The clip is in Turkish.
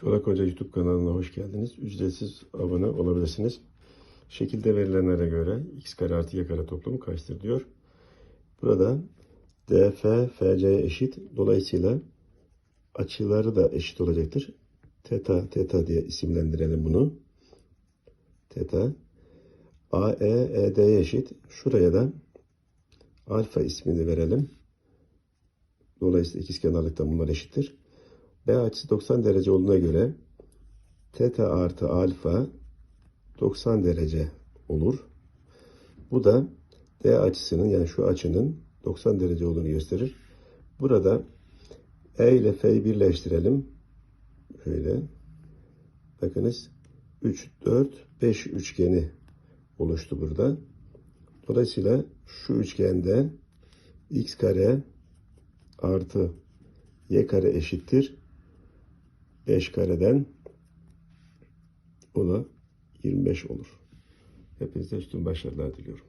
Çolak Hoca YouTube kanalına hoş geldiniz. Ücretsiz abone olabilirsiniz. Şekilde verilenlere göre x kare artı y kare toplamı kaçtır diyor. Burada DF FC eşit. Dolayısıyla açıları da eşit olacaktır. Teta teta diye isimlendirelim bunu. Teta. AE ED'ye eşit. Şuraya da alfa ismini verelim. Dolayısıyla ikizkenarlıkta bunlar eşittir. B açısı 90 derece olduğuna göre teta artı alfa 90 derece olur. Bu da D açısının yani şu açının 90 derece olduğunu gösterir. Burada E ile F'yi birleştirelim. Şöyle. Bakınız 3, 4, 5 üçgeni oluştu burada. Dolayısıyla şu üçgende x kare artı y kare eşittir 5 kareden o da 25 olur. Hepinize üstün başarılar diliyorum.